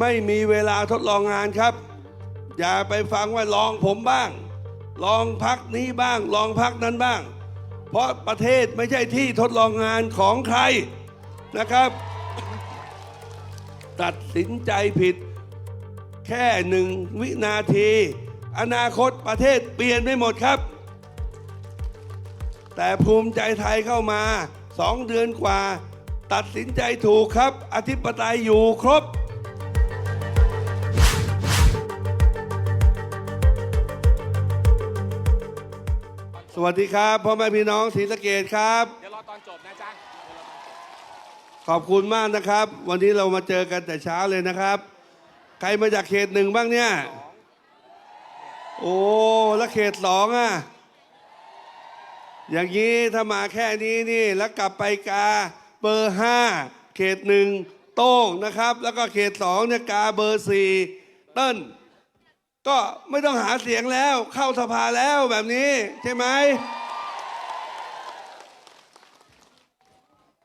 ไม่มีเวลาทดลองงานครับ อย่าไปฟังว่าลองผมบ้าง ลองพักนี้บ้าง ลองพักนั้นบ้าง เพราะประเทศไม่ใช่ที่ทดลองงานของใครนะครับ ตัดสินใจผิด แค่หนึ่งวินาที อนาคตประเทศเปลี่ยนไปหมดครับ แต่ภูมิใจไทยเข้ามาสองเดือนกว่า ตัดสินใจถูกครับ อธิปไตยอยู่ครบ สวัสดีครับพ่อแม่พี่น้องศรีสะเกดครับ เดี๋ยวรอตอนจบนะจ๊ะขอบคุณมากนะครับ วันนี้เรามาเจอกันแต่เช้าเลยนะครับ ใครมาจากเขตหนึ่งบ้างเนี่ย โอ้แล้วเขตสองอะ อย่างนี้ถ้ามาแค่นี้นี่แล้วกลับไปกาเบอร์ห้าเขตหนึ่งโต้งนะครับ แล้วก็เขตสองเนี่ยกาเบอร์สี่เติ้ล ก็ไม่ต้องหาเสียงแล้ว เข้าสภาแล้วแบบนี้ ใช่ไหม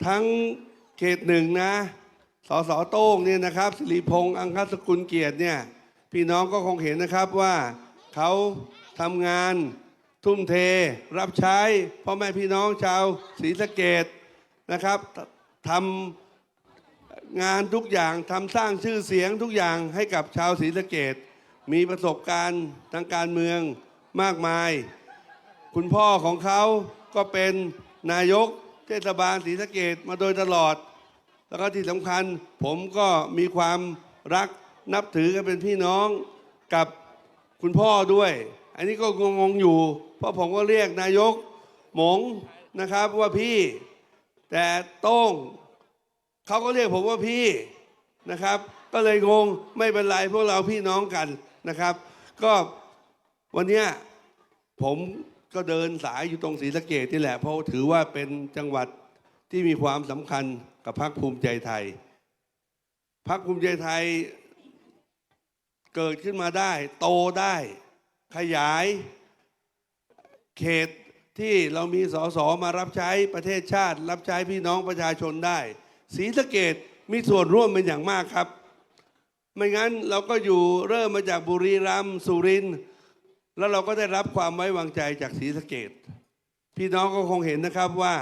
ทั้งเขตหนึ่งนะสสโต้งเนี่ยนะครับสิริพงษ์อังคสกุลเกียรติเนี่ยพี่น้องก็คงเห็นนะครับว่าเขาทำงานทุ่มเท รับใช้พ่อแม่พี่น้องชาวศรีสะเกดนะครับทำงานทุกอย่างทำสร้างชื่อเสียงทุกอย่างให้กับชาวศรีสะเกด มีประสบการณ์ทางการเมืองมากมาย คุณพ่อของเขาก็เป็นนายกเทศบาลศรีสะเกดมาโดยตลอด แล้วก็ที่สำคัญผมก็มีความรักนับถือกันเป็นพี่น้องกับคุณพ่อด้วย อันนี้ก็งงๆอยู่ เพราะผมก็เรียกนายกหมงนะครับว่าพี่ แต่โต้งเขาก็เรียกผมว่าพี่นะครับ ก็เลยงงไม่เป็นไรพวกเราพี่น้องกัน นะครับ ก็วันนี้ผมก็เดินสายอยู่ตรงศรีสะเกดนี่แหละ เพราะถือว่าเป็นจังหวัดที่มีความสำคัญกับพรรคภูมิใจไทยพรรคภูมิใจไทยเกิดขึ้นมาได้ โตได้ ขยายเขตที่เรามีสสมารับใช้ประเทศชาติ รับใช้พี่น้องประชาชนได้ศรีสะเกดมีส่วนร่วมเป็นอย่างมากครับ ไม่งั้นเราก็อยู่เริ่มมาจากบุรีรัมย์สุรินทร์แล้วเราก็ได้รับความไว้วางใจจากศรีสะเกดพี่น้องก็คงเห็นนะครับว่า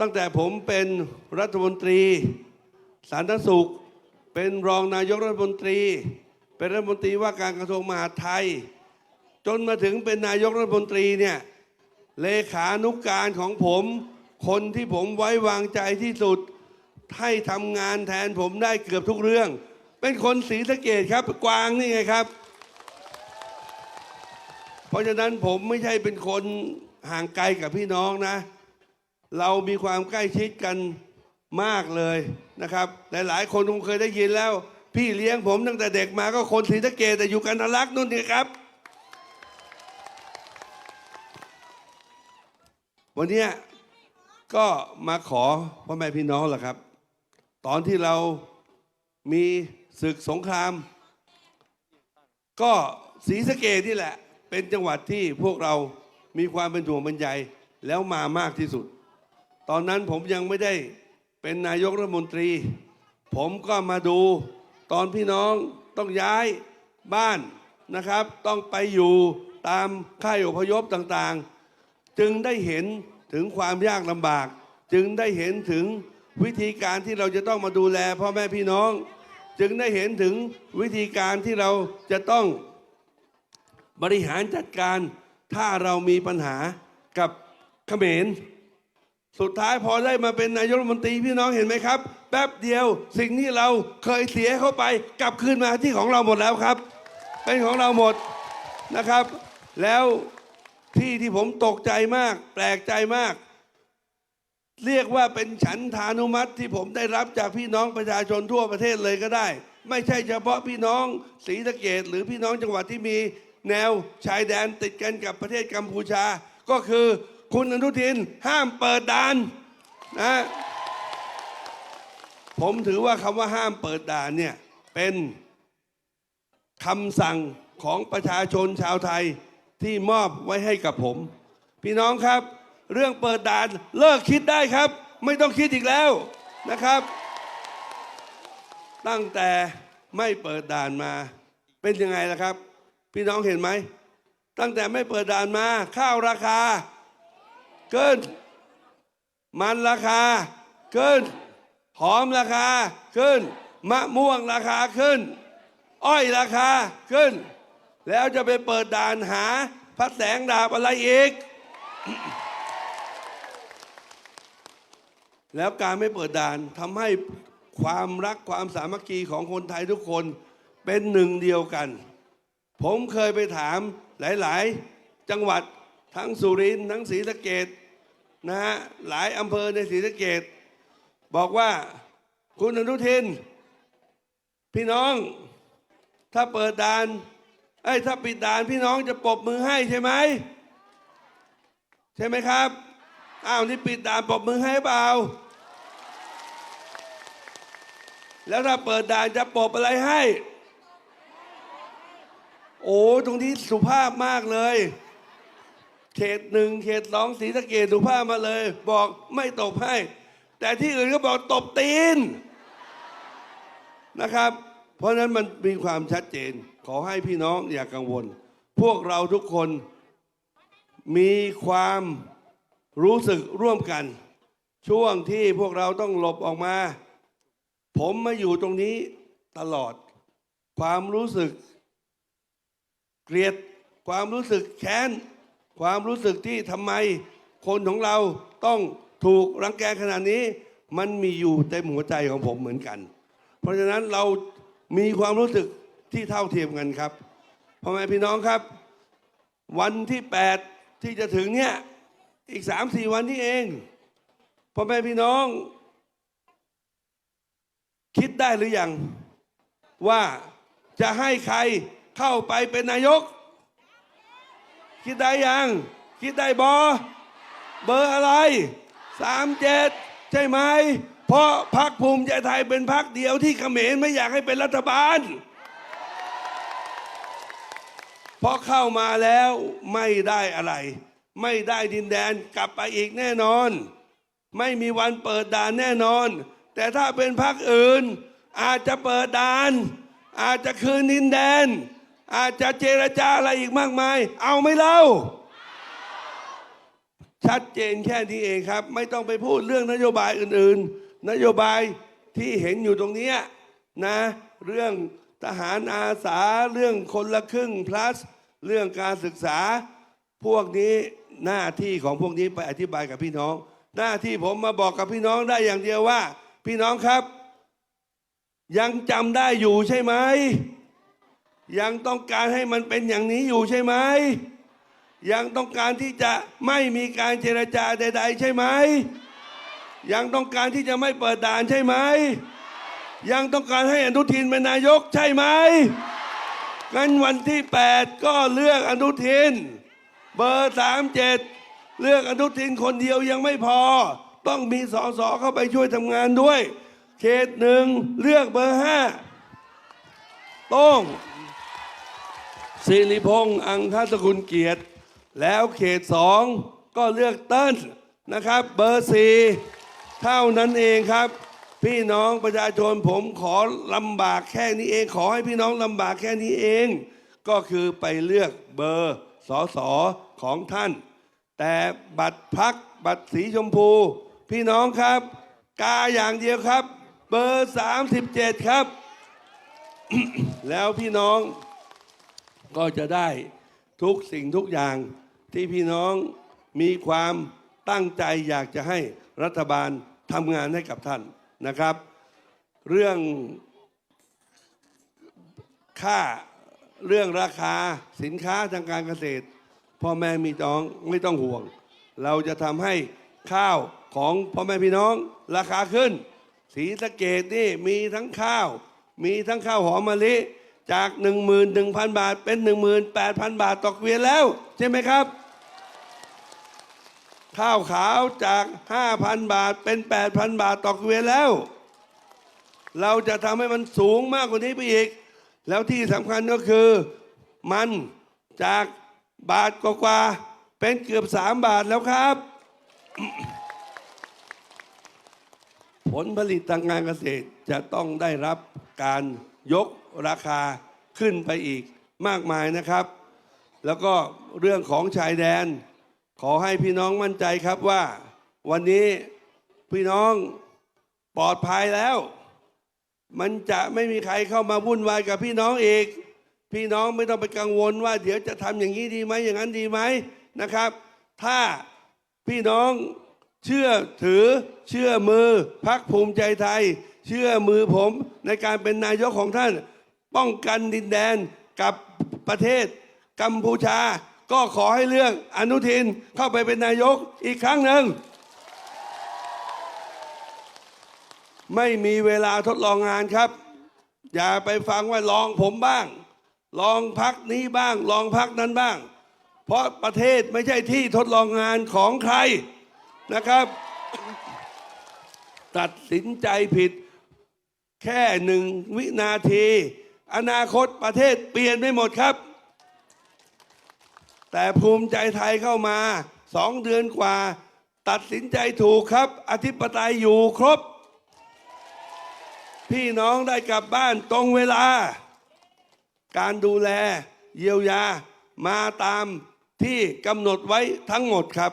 ตั้งแต่ผมเป็นรัฐมนตรีสาธารณสุข เป็นรองนายกรัฐมนตรี เป็นรัฐมนตรีว่าการกระทรวงมหาดไทย จนมาถึงเป็นนายกรัฐมนตรีเนี่ยเลขานุกการของผม คนที่ผมไว้วางใจที่สุดให้ทำงานแทนผมได้เกือบทุกเรื่อง เป็นคนศรีสะเกดครับ กวางนี่ไงครับ เพราะฉะนั้นผมไม่ใช่เป็นคนห่างไกลกับพี่น้องนะ เรามีความใกล้ชิดกันมากเลยนะครับ หลายๆ คนคงเคยได้ยินแล้ว พี่เลี้ยงผมตั้งแต่เด็กมาก็คนศรีสะเกดแต่อยู่กันทะลักษณ์นู่นนี่ครับ วันนี้ก็มาขอพ่อแม่พี่น้องแหละครับ ตอนที่เรามี ศึกสงคราม ก็ศรีสะเกดนี่แหละ เป็นจังหวัดที่พวกเรามีความเป็นห่วงเป็นใยแล้วมามากที่สุด ตอนนั้นผมยังไม่ได้เป็นนายกรัฐมนตรี ผมก็มาดูตอนพี่น้องต้องย้ายบ้านนะครับ ต้องไปอยู่ตามค่ายอพยพต่างๆ จึงได้เห็นถึงความยากลำบาก จึงได้เห็นถึงวิธีการที่เราจะต้องมาดูแลพ่อแม่พี่น้อง จึงได้เห็นถึงวิธีการที่เราจะต้องบริหารจัดการถ้าเรามีปัญหากับเขมร สุดท้ายพอได้มาเป็นนายกรัฐมนตรีพี่น้องเห็นไหมครับ แป๊บเดียวสิ่งที่เราเคยเสียเข้าไปกลับคืนมาที่ของเราหมดแล้วครับ เป็นของเราหมดนะครับ แล้วที่ที่ผมตกใจมาก แปลกใจมาก เรียกว่าเป็นฉันทานุมัติที่ผมได้รับจากพี่น้องประชาชนทั่วประเทศเลยก็ได้ ไม่ใช่เฉพาะพี่น้องศรีสะเกดหรือพี่น้องจังหวัดที่มีแนวชายแดนติดกันกับประเทศกัมพูชา ก็คือคุณอนุทินห้ามเปิดด่านนะผมถือว่าคำว่าห้ามเปิดด่านเนี่ยเป็นคำสั่งของประชาชนชาวไทยที่มอบไว้ให้กับผม พี่น้องครับ เรื่องเปิดด่านเลิกคิดได้ครับ ไม่ต้องคิดอีกแล้วนะครับ ตั้งแต่ไม่เปิดด่านมา เป็นยังไงล่ะครับ พี่น้องเห็นไหม ตั้งแต่ไม่เปิดด่านมา ข้าวราคา เกิน มันราคาขึ้นหอมราคาขึ้น มะม่วงราคาขึ้น อ้อยราคาขึ้น แล้วจะไปเปิดด่านหาพระแสงดาบอะไรอีก แล้วการไม่เปิดด่านทำให้ความรักความสามัคคีของคนไทยทุกคนเป็นหนึ่งเดียวกัน ผมเคยไปถามหลาย ๆ จังหวัดทั้งสุรินทร์ทั้งศรีสะเกดนะฮะหลายอำเภอในศรีสะเกดบอกว่าคุณอนุทิน พี่น้อง ถ้าเปิดด่านไอ้ถ้าปิดด่านพี่น้องจะปบมือให้ใช่ไหมใช่ไหมครับอ้าวนี่ปิดด่านปบมือให้เปล่า แล้วถ้าเปิดด่านจะปรบอะไรให้ โอ้ตรงนี้สุภาพมากเลย เขตหนึ่งเขตสองสีสะเกดสุภาพมาเลย บอกไม่ตบให้ แต่ที่อื่นก็บอกตบตีนนะครับ เพราะฉะนั้นมันมีความชัดเจน ขอให้พี่น้องอย่ากังวล พวกเราทุกคนมีความรู้สึกร่วมกัน ช่วงที่พวกเราต้องหลบออกมา ผมมาอยู่ตรงนี้ตลอด ความรู้สึก เกลียดความรู้สึกแค้น ความรู้สึกที่ทำไม คนของเราต้องถูกรังแกขนาดนี้ มันมีอยู่เต็มหัวใจของผมเหมือนกัน เพราะฉะนั้นเรามีความรู้สึกที่เท่าเทียมกันครับพ่อแม่พี่น้องครับ วันที่ 8 ที่จะถึงเนี่ยอีกสามสี่วันนี้เองพ่อแม่พี่น้อง คิดได้หรือยัง ว่าจะให้ใครเข้าไปเป็นนายก คิดได้ยัง คิดได้บอเบอร์อะไรสามเจ็ดใช่ไหม เพราะพักภูมิใจไทยเป็นพักเดียวที่เขมรไม่อยากให้เป็นรัฐบาลเพราะเข้ามาแล้วไม่ได้อะไร ไม่ได้ดินแดนกลับไปอีกแน่นอน ไม่มีวันเปิดด่านแน่นอน แต่ถ้าเป็นพรรคอื่น อาจจะเปิดด่าน อาจจะคืนดินแดน อาจจะเจรจาอะไรอีกมากมาย เอาไม่เล่า ชัดเจนแค่นี้เองครับ ไม่ต้องไปพูดเรื่องนโยบายอื่น ๆ นโยบายที่เห็นอยู่ตรงนี้นะ เรื่องทหารอาสาเรื่องคนละครึ่ง plus เรื่องการศึกษาพวกนี้หน้าที่ของพวกนี้ไปอธิบายกับพี่น้อง หน้าที่ผมมาบอกกับพี่น้องได้อย่างเดียวว่า พี่น้องครับ ยังจำได้อยู่ใช่ไหมยังต้องการให้มันเป็นอย่างนี้อยู่ใช่ไหมยังต้องการที่จะไม่มีการเจรจาใด ๆ ใช่ไหมยังต้องการที่จะไม่เปิดด่านใช่ไหมยังต้องการให้อนุทินเป็นนายกใช่ไหมงั้นวันที่ 8 ก็เลือกอนุทิน เบอร์ 37 เลือกอนุทินคนเดียวยังไม่พอ ต้องมีสสเข้าไปช่วยทำงานด้วย เขตหนึ่งเลือกเบอร์ห้าต้องสิริพงษ์อังคสกุลเกียรติ แล้วเขตสองก็เลือกเติ้ลนะครับ เบอร์สี่เท่านั้นเองครับ พี่น้องประชาชนผมขอลำบากแค่นี้เอง ขอให้พี่น้องลำบากแค่นี้เอง ก็คือไปเลือกเบอร์สอสอของท่าน แต่บัตรพักบัตรสีชมพู พี่น้องครับ กาอย่างเดียวครับ เบอร์ 37 ครับ แล้วพี่น้องก็จะได้ทุกสิ่งทุกอย่างที่พี่น้องมีความตั้งใจอยากจะให้รัฐบาลทำงานให้กับท่านนะครับ เรื่องค่าเรื่องราคาสินค้าทางการเกษตรพ่อแม่มีน้องไม่ต้องห่วง เราจะทำให้ข้าว ของพ่อแม่พี่น้องราคาขึ้น สีสะเกดนี่มีทั้งข้าว มีทั้งข้าวหอมมะลิจาก 11,000 บาทเป็น 18,000 บาทต่อเกวียนแล้ว ใช่ไหมครับ ข้าวขาวจาก 5,000 บาทเป็น 8,000 บาทต่อเกวียนแล้ว เราจะทำให้มันสูงมากกว่านี้ไปอีก แล้วที่สำคัญก็คือมันจากบาทกว่าเป็นเกือบ 3 บาทแล้วครับ ผลผลิตทางการเกษตรจะต้องได้รับการยกราคาขึ้นไปอีกมากมายนะครับ แล้วก็เรื่องของชายแดน ขอให้พี่น้องมั่นใจครับว่า วันนี้พี่น้องปลอดภัยแล้ว มันจะไม่มีใครเข้ามาวุ่นวายกับพี่น้องอีก พี่น้องไม่ต้องไปกังวลว่า เดี๋ยวจะทำอย่างนี้ดีไหมอย่างนั้นดีไหมนะครับ ถ้าพี่น้อง เชื่อถือเชื่อมือพักภูมิใจไทย เชื่อมือผมในการเป็นนายกของท่าน ป้องกันดินแดนกับประเทศกัมพูชา ก็ขอให้เลือกอนุทินเข้าไปเป็นนายกอีกครั้งหนึ่ง ไม่มีเวลาทดลองงานครับ อย่าไปฟังว่าลองผมบ้าง ลองพักนี้บ้าง ลองพักนั้นบ้าง เพราะประเทศไม่ใช่ที่ทดลองงานของใคร นะครับ ตัดสินใจผิดแค่หนึ่งวินาที อนาคตประเทศเปลี่ยนไม่หมดครับ แต่ภูมิใจไทยเข้ามาสองเดือนกว่า ตัดสินใจถูกครับ อธิปไตยอยู่ครบ พี่น้องได้กลับบ้านตรงเวลา การดูแลเยียวยามาตามที่กำหนดไว้ทั้งหมดครับ